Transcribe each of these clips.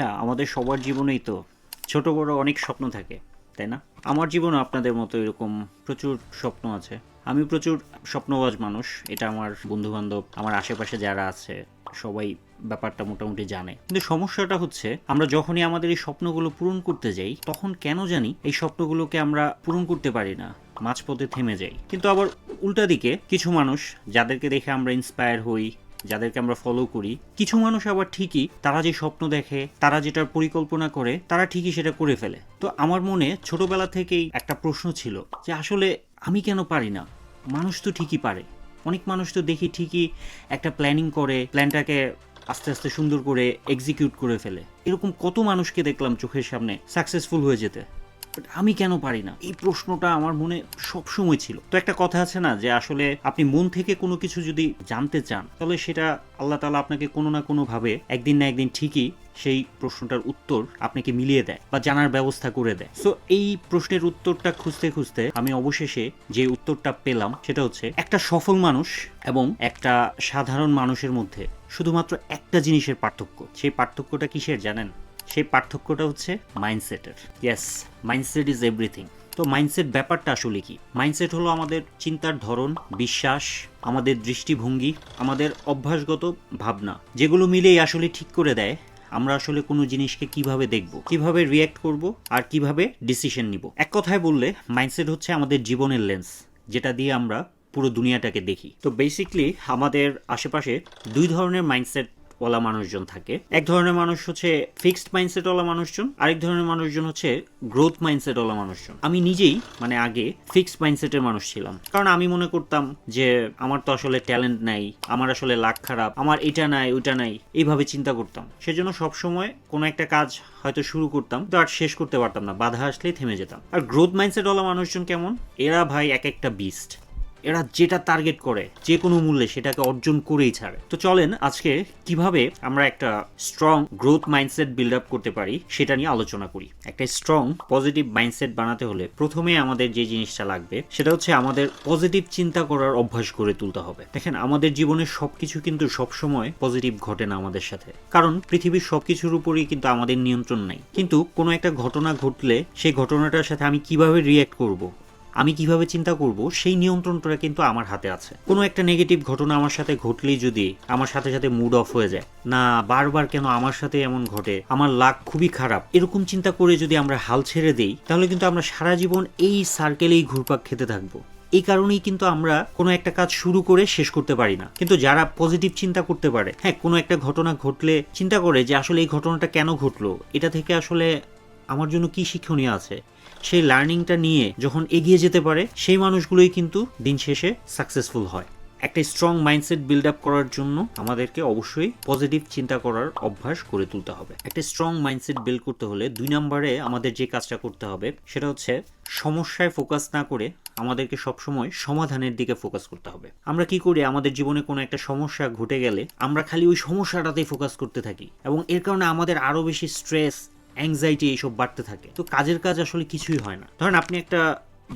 আচ্ছা আমাদের সবার জীবনেই তো ছোট বড় অনেক স্বপ্ন থাকে, তাই না? আমার জীবনে আপনাদের মতো এরকম প্রচুর স্বপ্ন আছে। আমি প্রচুর স্বপ্নবাজ মানুষ, এটা আমার বন্ধু বান্ধব আমার আশেপাশে যারা আছে, সবাই ব্যাপারটা মোটামুটি জানে। কিন্তু সমস্যাটা হচ্ছে, আমরা যখনই আমাদের এই স্বপ্নগুলো পূরণ করতে যাই, তখন কেন জানি এই স্বপ্নগুলোকে আমরা পূরণ করতে পারি না, মাঝপথে থেমে যাই। কিন্তু আবার উল্টা দিকে কিছু মানুষ, যাদেরকে দেখে আমরা ইন্সপায়ার হই যাদেরকে আমরা ফলো করি, কিছু মানুষ আবার ঠিকই তারা যে স্বপ্ন দেখে, তারা যেটার পরিকল্পনা করে, তারা ঠিকই সেটা করে ফেলে। তো আমার মনে ছোটবেলা থেকেই একটা প্রশ্ন ছিল যে আসলে আমি কেন পারি না? মানুষ তো ঠিকই পারে। অনেক মানুষ তো দেখি ঠিকই একটা প্ল্যানিং করে প্ল্যানটাকে আস্তে আস্তে সুন্দর করে এক্সিকিউট করে ফেলে। এরকম কত মানুষকে দেখলাম চোখের সামনে সাকসেসফুল হয়ে যেতে। বাট আমি কেন পারি না? এই প্রশ্নটা আমার মনে সব সময় ছিল। তো একটা কথা আছে না, যে আসলে আপনি মন থেকে কোনো কিছু যদি জানতে চান, তাহলে সেটা আল্লাহ তালা আপনাকে কোনো না কোনো ভাবে একদিন না একদিন ঠিকই সেই প্রশ্নটার উত্তর আপনাকে মিলিয়ে দেয় বা জানার ব্যবস্থা করে দেয়। সো এই প্রশ্নের উত্তরটা খুঁজতে খুঁজতে আমি অবশেষে যে উত্তরটা পেলাম, সেটা হচ্ছে একটা সফল মানুষ এবং একটা সাধারণ মানুষের মধ্যে শুধুমাত্র একটা জিনিসের পার্থক্য। সেই পার্থক্যটা কিসের জানেন? সেই পার্থক্যটা হচ্ছে মাইন্ডসেটের ইয়েস মাইন্ডসেট ইজ এভরিথিং তো মাইন্ডসেট ব্যাপারটা আসলে কি? মাইন্ডসেট হলো আমাদের চিন্তার ধরন, বিশ্বাস, আমাদের দৃষ্টিভঙ্গি, আমাদের অভ্যাসগত ভাবনা। যেগুলো মিলেই আসলে ঠিক করে দেয়, আমরা আসলে কোনো জিনিসকে কীভাবে দেখব, কীভাবে রিয়্যাক্ট করব, আর কীভাবে ডিসিশন নিব। এক কথায় বললে মাইন্ডসেট হচ্ছে আমাদের জীবনের লেন্স যেটা দিয়ে আমরা পুরো দুনিয়াটাকে দেখি। তো বেসিকলি আমাদের আশেপাশে দুই ধরনের মাইন্ডসেট ওয়ালা মানুষজন থাকে। এক ধরনের মানুষ হচ্ছে ফিক্সড মাইন্ডসেট ওয়ালা মানুষজন, আরেক ধরনের মানুষজন হচ্ছে গ্রোথ মাইন্ডসেট ওয়ালা মানুষজন। আমি নিজেই মানে আগে ফিক্সড মাইন্ডসেটের মানুষ ছিলাম। কারণ আমি মনে করতাম যে আমার তো আসলে ট্যালেন্ট নাই, আমার আসলে লাক খারাপ, আমার এটা নাই, ওইটা নাই, এইভাবে চিন্তা করতাম। সেজন্য সবসময় কোনো একটা কাজ হয়তো শুরু করতাম, তো আর শেষ করতে পারতাম না, বাধা আসলেই থেমে যেতাম। আর গ্রোথ মাইন্ডসেট ওয়ালা মানুষজন কেমন? এরা ভাই এক একটা বিস্ট এরা যেটা টার্গেট করে, যে কোনো মূল্যে সেটাকে অর্জন করেই ছাড়ে। তো চলেন আজকে কীভাবে আমরা একটা strong growth mindset build up করতে পারি সেটা নিয়ে আলোচনা করি। একটা স্ট্রং পজিটিভ মাইন্ডসেট বানাতে হলে প্রথমে আমাদের যে জিনিসটা লাগবে, সেটা হচ্ছে আমাদের পজিটিভ চিন্তা করার অভ্যাস করে তুলতে হবে। দেখেন, আমাদের জীবনের সবকিছু কিন্তু সবসময় পজিটিভ ঘটে না আমাদের সাথে। কারণ পৃথিবীর সবকিছুর উপরেই কিন্তু আমাদের নিয়ন্ত্রণ নাই। কিন্তু কোনো একটা ঘটনা ঘটলে সেই ঘটনাটার সাথে আমি কীভাবে রিয়্যাক্ট করব? আমি কীভাবে চিন্তা করব, সেই নিয়ন্ত্রণটা কিন্তু আমার হাতে আছে। কোনো একটা নেগেটিভ ঘটনা আমার সাথে ঘটলেই যদি আমার সাথে সাথে মুড অফ হয়ে যায়, না, বারবার কেন আমার সাথে এমন ঘটে, আমার লাক খুবই খারাপ, এরকম চিন্তা করে যদি আমরা হাল ছেড়ে দেই, তাহলে কিন্তু আমরা সারা জীবন এই সার্কেলেই ঘুরপাক খেতে থাকব। এই কারণেই কিন্তু আমরা কোনো একটা কাজ শুরু করে শেষ করতে পারি না। কিন্তু যারা পজিটিভ চিন্তা করতে পারে হ্যাঁ কোনো একটা ঘটনা ঘটলে চিন্তা করে যে আসলে এই ঘটনাটা কেন ঘটলো, এটা থেকে আসলে আমার জন্য কি শিক্ষণীয় আছে? সেই লার্নিংটা নিয়ে যখন এগিয়ে যেতে পারে, সেই মানুষগুলোই কিন্তু দিন শেষে সাকসেসফুল হয়। একটা স্ট্রং মাইন্ডসেট বিল্ড আপ করার জন্য আমাদেরকে অবশ্যই পজিটিভ চিন্তা করার অভ্যাস করে তুলতে হবে। একটা স্ট্রং মাইন্ডসেট বিল্ড করতে হলে দুই নম্বরে আমাদের যে কাজটা করতে হবে, সেটা হচ্ছে সমস্যায় ফোকাস না করে আমাদেরকে সবসময় সমাধানের দিকে ফোকাস করতে হবে। আমরা কি করি? আমাদের জীবনে কোনো একটা সমস্যা ঘটে গেলে আমরা খালি ওই সমস্যাটাতেই ফোকাস করতে থাকি এবং এর কারণে আমাদের আরও বেশি স্ট্রেস অ্যাংজাইটি এইসব বাড়তে থাকে। তো কাজের কাজ আসলে কিছুই হয় না। ধরেন আপনি একটা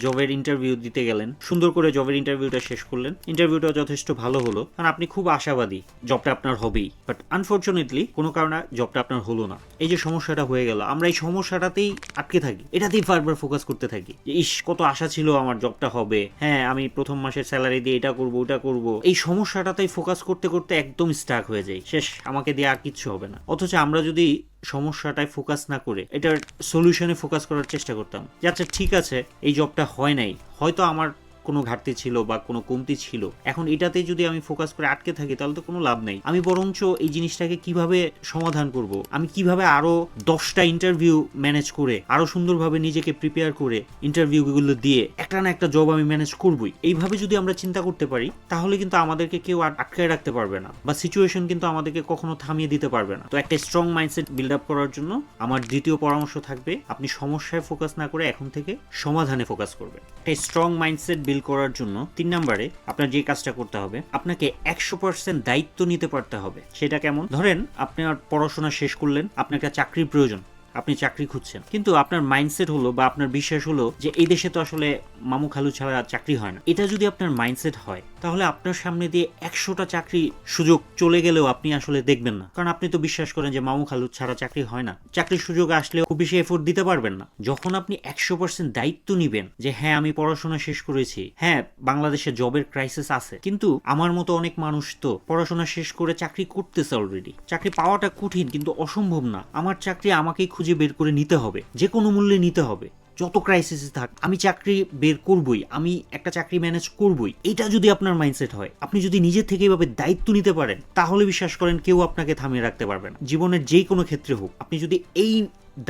জবের ইন্টারভিউ দিতে গেলেন, সুন্দর করে জবের ইন্টারভিউটা শেষ করলেন ইন্টারভিউটা যথেষ্ট ভালো হলো। কারণ আপনি খুব আশাবাদী জবটা আপনার হবেই বাট আনফর্চুনেটলি কোনো কারণে জবটা আপনার হলো না। এই যে সমস্যাটা হয়ে গেল, আমরা এই সমস্যাটাতেই আটকে থাকি। এটাতেই বারবার ফোকাস করতে থাকি যে, ইস, কত আশা ছিল আমার জবটা হবে। হ্যাঁ আমি প্রথম মাসের স্যালারি দিয়ে এটা করব, ওটা করব। এই সমস্যাটাতেই ফোকাস করতে করতে একদম স্টাক হয়ে যায় শেষ, আমাকে দিয়ে আর কিচ্ছু হবে না। অথচ আমরা যদি সমস্যাটায় ফোকাস না করে এটার সলিউশনে ফোকাস করার চেষ্টা করতাম। যে আচ্ছা ঠিক আছে, এই জবটা হয় নাই। হয়তো আমার কোনো ঘাটতি ছিল বা কোনো কমতি ছিল। এখন এটাতে যদি আমি ফোকাস করে আটকে থাকি, তাহলে তো কোনো লাভ নেই। আমি বরঞ্চ এই জিনিসটাকে কীভাবে সমাধান করব? আমি কীভাবে আরও দশটা ইন্টারভিউ ম্যানেজ করে, আরও সুন্দরভাবে নিজেকে প্রিপেয়ার করে ইন্টারভিউগুলো দিয়ে একটা না একটা জব আমি ম্যানেজ করবই? এইভাবে যদি আমরা চিন্তা করতে পারি, তাহলে কিন্তু আমাদেরকে কেউ আর আটকায় রাখতে পারবে না বা সিচুয়েশন কিন্তু আমাদেরকে কখনো থামিয়ে দিতে পারবে না। তো একটা স্ট্রং মাইন্ডসেট বিল্ড আপ করার জন্য আমার দ্বিতীয় পরামর্শ থাকবে, আপনি সমস্যায় ফোকাস না করে এখন থেকে সমাধানে ফোকাস করবেন। একটা স্ট্রং মাইন্ডসেট বিল্ড করার জন্য তিন নাম্বারে আপনার যে কাজটা করতে হবে, আপনাকে একশো পার্সেন্ট দায়িত্ব নিতে পারতে হবে। সেটা কেমন? ধরেন আপনার পড়াশোনা শেষ করলেন, আপনার একটা চাকরির প্রয়োজন। আপনি চাকরি খুঁজছেন। কিন্তু আপনার মাইন্ডসেট হলো বা আপনার বিশ্বাস হলো যে এই দেশে তো আসলে মামু খালু ছাড়া চাকরি হয় না। এটা যদি আপনার মাইন্ডসেট হয়, তাহলে আপনার সামনে দিয়ে একশোটা চাকরি সুযোগ চলে গেলেও আপনি আসলে দেখবেন না। কারণ আপনি তো বিশ্বাস করেন যে মামু খালু ছাড়া চাকরি হয় না। চাকরির সুযোগ আসলে খুব বেশি এফোর্ট দিতে পারবেন না। যখন আপনি একশো পার্সেন্ট দায়িত্ব নিবেন যে হ্যাঁ আমি পড়াশোনা শেষ করেছি হ্যাঁ বাংলাদেশে জবের ক্রাইসিস আছে, কিন্তু আমার মতো অনেক মানুষ তো পড়াশোনা শেষ করে চাকরি করতেছে অলরেডি চাকরি পাওয়াটা কঠিন, কিন্তু অসম্ভব না। আমার চাকরি আমাকেই খুঁজে বের করে নিতে হবে যে কোনো মূল্যে নিতে হবে। যত ক্রাইসিস থাক, আমি চাকরি বের করবই, আমি একটা চাকরি ম্যানেজ করবই, এটা যদি আপনার মাইন্ডসেট হয়, আপনি যদি নিজে থেকে এভাবে দায়িত্ব নিতে পারেন, তাহলে বিশ্বাস করেন কেউ আপনাকে থামিয়ে রাখতে পারবে না। জীবনের যেই কোনো ক্ষেত্রে হোক, আপনি যদি এই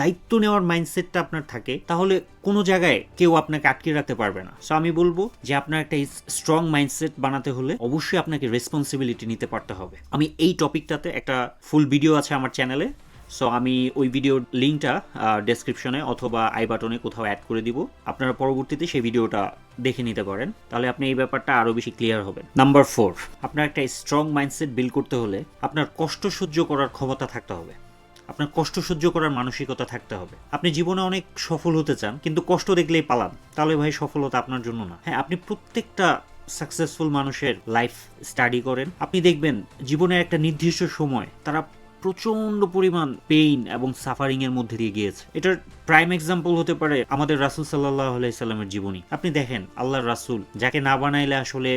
দায়িত্ব নেওয়ার মাইন্ডসেটটা আপনার থাকে, তাহলে কোনো জায়গায় কেউ আপনাকে আটকে রাখতে পারবে না। সো আমি বলব যে আপনার একটা স্ট্রং মাইন্ডসেট বানাতে হলে অবশ্যই আপনাকে রেসপন্সিবিলিটি নিতে পারতে হবে। আমি এই টপিকটাতে একটা ফুল ভিডিও আছে আমার চ্যানেলে সো আমি ওই ভিডিওর লিঙ্কটা ডেসক্রিপশনে অথবা আই বাটনে কোথাও অ্যাড করে দিব। আপনারা পরবর্তীতে সেই ভিডিওটা দেখে নিতে পারেন। তাহলে আপনি এই ব্যাপারটা আরও বেশি ক্লিয়ার হবেন। নাম্বার ফোর আপনার একটা স্ট্রং মাইন্ডসেট বিল্ড করতে হলে আপনার কষ্ট সহ্য করার ক্ষমতা থাকতে হবে। আপনার কষ্ট সহ্য করার মানসিকতা থাকতে হবে। আপনি জীবনে অনেক সফল হতে চান, কিন্তু কষ্ট দেখলেই পালান। তাহলে ভাই, সফলতা আপনার জন্য না। হ্যাঁ আপনি প্রত্যেকটা সাকসেসফুল মানুষের লাইফ স্টাডি করেন। আপনি দেখবেন, জীবনের একটা নির্দিষ্ট সময় তারা প্রচণ্ড পরিমাণ পেইন এবং সাফারিং এর মধ্যে দিয়ে গিয়েছে। এটার প্রাইম এক্সাম্পল হতে পারে আমাদের রাসুল সাল্লাহ আলাইসাল্লামের জীবনী। আপনি দেখেন, আল্লাহর রাসুল যাকে না বানাইলে আসলে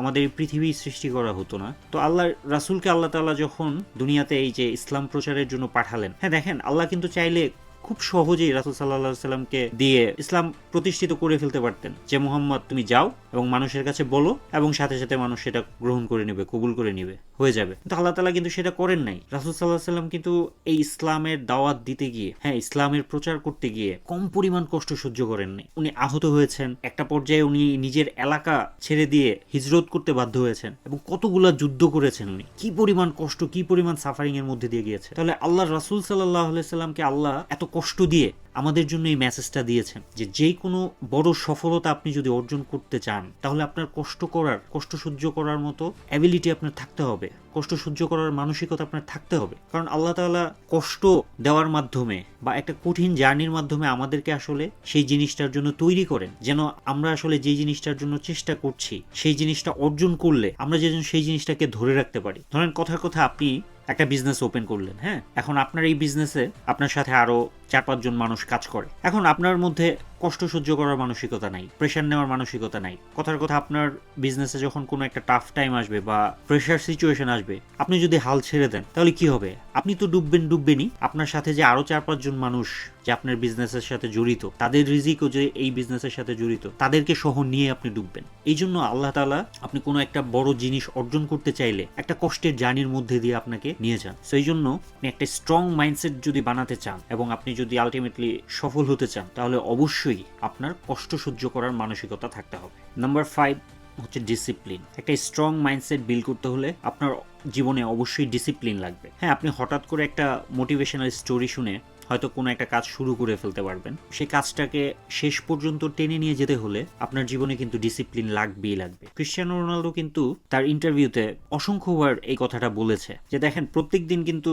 আমাদের এই পৃথিবী সৃষ্টি করা হতো না। তো আল্লাহ রাসুলকে আল্লাহ তাআলা যখন দুনিয়াতে এই যে ইসলাম প্রচারের জন্য পাঠালেন হ্যাঁ দেখেন, আল্লাহ কিন্তু চাইলে খুব সহজেই রাসুল সাল্লাহ সাল্লামকে দিয়ে ইসলাম প্রতিষ্ঠিত করে ফেলতে পারতেন। যে মোহাম্মদ, তুমি যাও এবং মানুষের কাছে বলো এবং সাথে সাথে মানুষ সেটা গ্রহণ করে নেবে, কবুল করে নেবে, হয়ে যাবে। কিন্তু আল্লাহ তালা কিন্তু সেটা করেন নাই। রাসুল সাল্লাহ সাল্লাম কিন্তু এই ইসলামের দাওয়াত দিতে গিয়ে হ্যাঁ ইসলামের প্রচার করতে গিয়ে কম পরিমাণ কষ্ট সহ্য করেননি উনি আহত হয়েছেন। একটা পর্যায়ে উনি নিজের এলাকা ছেড়ে দিয়ে হিজরত করতে বাধ্য হয়েছেন এবং কতগুলা যুদ্ধ করেছেন উনি। কি পরিমাণ কষ্ট, কি পরিমাণ সাফারিং এর মধ্যে দিয়ে গিয়েছে। তাহলে আল্লাহ রাসুল সাল্লাহ সাল্লামকে আল্লাহ এত কষ্ট দিয়ে আমাদের জন্য এই মেসেজটা দিয়েছেন যে যে কোনো বড় সফলতা আপনি যদি অর্জন করতে চান, তাহলে আপনার কষ্ট করার, কষ্ট সহ্য করার মতো অ্যাবিলিটি আপনার থাকতে হবে। কষ্ট সহ্য করার মানসিকতা আপনার থাকতে হবে। কারণ আল্লাহ তালা কষ্ট দেওয়ার মাধ্যমে বা একটা কঠিন জার্নির মাধ্যমে আমাদেরকে আসলে সেই জিনিসটার জন্য তৈরি করেন। যেন আমরা আসলে যে জিনিসটার জন্য চেষ্টা করছি, সেই জিনিসটা অর্জন করলে আমরা যেন সেই জিনিসটাকে ধরে রাখতে পারি। ধরেন কথার কথা আপনি একটা বিজনেস ওপেন করলেন হ্যাঁ? এখন আপনার এই বিজনেসে আপনার সাথে আরও চার পাঁচজন মানুষ কাজ করে। এখন আপনার মধ্যে কষ্ট সহ্য করার মানসিকতা নাই প্রেশার নেওয়ার মানসিকতা নাই। কথার কথা, আপনার বিজনেসে যখন কোনো একটা টাফ টাইম আসবে বা প্রেশার সিচুয়েশন আসবে, আপনি যদি হাল ছেড়ে দেন, তাহলে কি হবে? আপনি তো ডুববেন, ডুববেনই। আপনার সাথে যে আরও চার পাঁচজন মানুষ যে আপনার বিজনেসের সাথে জড়িত, তাদের রিজিকও যে এই বিজনেসের সাথে জড়িত, তাদেরকে সহ নিয়ে আপনি ডুববেন। এই জন্য আল্লাহ তালা আপনি কোনো একটা বড় জিনিস অর্জন করতে চাইলে একটা কষ্টের জার্নির মধ্যে দিয়ে আপনাকে নিয়ে যান। সেই জন্য আপনি একটা স্ট্রং মাইন্ডসেট যদি বানাতে চান এবং আপনি যদি আলটিমেটলি সফল হতে চান, তাহলে অবশ্যই আপনার কষ্ট সহ্য করার মানসিকতা থাকতে হবে। নাম্বার ফাইভ হচ্ছে ডিসিপ্লিন একটা স্ট্রং মাইন্ডসেট বিল্ড করতে হলে আপনার জীবনে অবশ্যই ডিসিপ্লিন লাগবে। হ্যাঁ আপনি হঠাৎ করে একটা মোটিভেশনাল স্টোরি শুনে হয়তো কোনো একটা কাজ শুরু করে ফেলতে পারবেন। সেই কাজটাকে শেষ পর্যন্ত টেনে নিয়ে যেতে হলে আপনার জীবনে কিন্তু ডিসিপ্লিন লাগবেই লাগবে। ক্রিশ্চিয়ানো রোনালদো কিন্তু তার ইন্টারভিউতে অসংখ্যবার এই কথাটা বলেছে যে, দেখেন প্রত্যেক দিন কিন্তু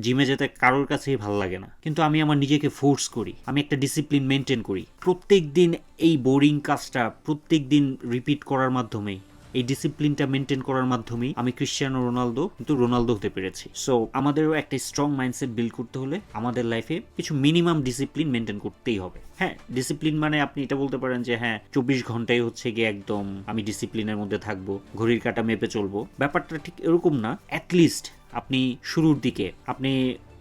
জিমে যেতে কারোর কাছেই ভালো লাগে না। কিন্তু আমি আমার নিজেকে ফোর্স করি, আমি একটা ডিসিপ্লিন মেনটেন করি। প্রত্যেক দিন এই বোরিং কাজটা প্রত্যেক দিন রিপিট করার মাধ্যমেই এই ডিসিপ্লিনটা মেনটেন করার মাধ্যমেই আমি ক্রিশ্চিয়ানো রোনালদো কিন্তু রোনালদো হতে পেরেছি। সো আমাদেরও একটা স্ট্রং মাইন্ডসেট বিল্ড করতে হলে আমাদের লাইফে কিছু মিনিমাম ডিসিপ্লিন মেনটেন করতেই হবে। হ্যাঁ ডিসিপ্লিন মানে আপনি এটা বলতে পারেন যে হ্যাঁ চব্বিশ ঘন্টায় হচ্ছে গিয়ে একদম আমি ডিসিপ্লিনের মধ্যে থাকব, ঘড়ির কাটা মেপে চলবো। ব্যাপারটা ঠিক এরকম না অ্যাটলিস্ট আপনি শুরুর দিকে আপনি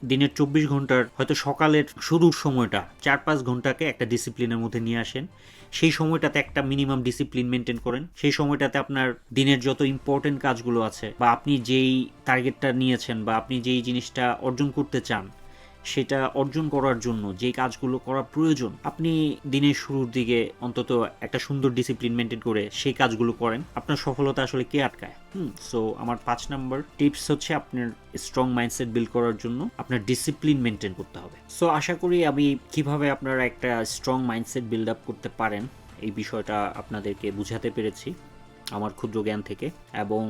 দিনের চব্বিশ ঘণ্টার হয়তো সকালের শুরুর সময়টা চার পাঁচ ঘন্টাকে একটা ডিসিপ্লিনের মধ্যে নিয়ে আসেন। সেই সময়টাতে একটা মিনিমাম ডিসিপ্লিন মেনটেন করেন। সেই সময়টাতে আপনার দিনের যত ইম্পর্টেন্ট কাজগুলো আছে বা আপনি যেই টার্গেটটা নিয়েছেন বা আপনি যেই জিনিসটা অর্জন করতে চান সেটা অর্জন করার জন্য যে কাজগুলো করা প্রয়োজন, আপনি দিনের শুরুর দিকে অন্তত একটা সুন্দর ডিসিপ্লিন মেনটেন করে সেই কাজগুলো করেন। আপনার সফলতা আসলে কে আটকায়? হুম সো আমার পাঁচ নাম্বার টিপস হচ্ছে আপনার স্ট্রং মাইন্ডসেট বিল্ড করার জন্য আপনার ডিসিপ্লিন মেনটেন করতে হবে। সো আশা করি আমি কীভাবে আপনারা একটা স্ট্রং মাইন্ডসেট বিল্ড আপ করতে পারেন, এই বিষয়টা আপনাদেরকে বুঝাতে পেরেছি আমার ক্ষুদ্র জ্ঞান থেকে। এবং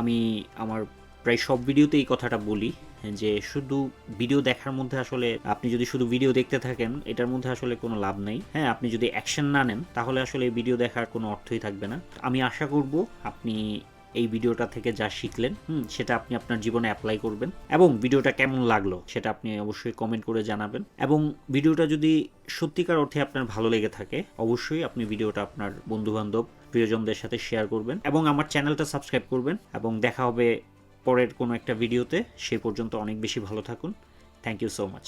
আমি আমার প্রায় সব ভিডিওতে এই কথাটা বলি যে শুধু ভিডিও দেখার মধ্যে আসলে আপনি যদি শুধু ভিডিও দেখতে থাকেন, এটার মধ্যে আসলে কোনো লাভ নেই। হ্যাঁ আপনি যদি অ্যাকশন না নেন, তাহলে আসলে ভিডিও দেখার কোনো অর্থই থাকবে না। আমি আশা করব আপনি এই ভিডিওটা থেকে যা শিখলেন, হুম, সেটা আপনি আপনার জীবনে অ্যাপ্লাই করবেন এবং ভিডিওটা কেমন লাগল সেটা আপনি অবশ্যই কমেন্ট করে জানাবেন। এবং ভিডিওটা যদি সত্যিকার অর্থে আপনার ভালো লেগে থাকে, অবশ্যই আপনি ভিডিওটা আপনার বন্ধুবান্ধব, প্রিয়জনদের সাথে শেয়ার করবেন এবং আমার চ্যানেলটা সাবস্ক্রাইব করবেন এবং দেখা হবে পরের কোনো একটা ভিডিওতে সে পর্যন্ত অনেক বেশি ভালো থাকুন। Thank you so much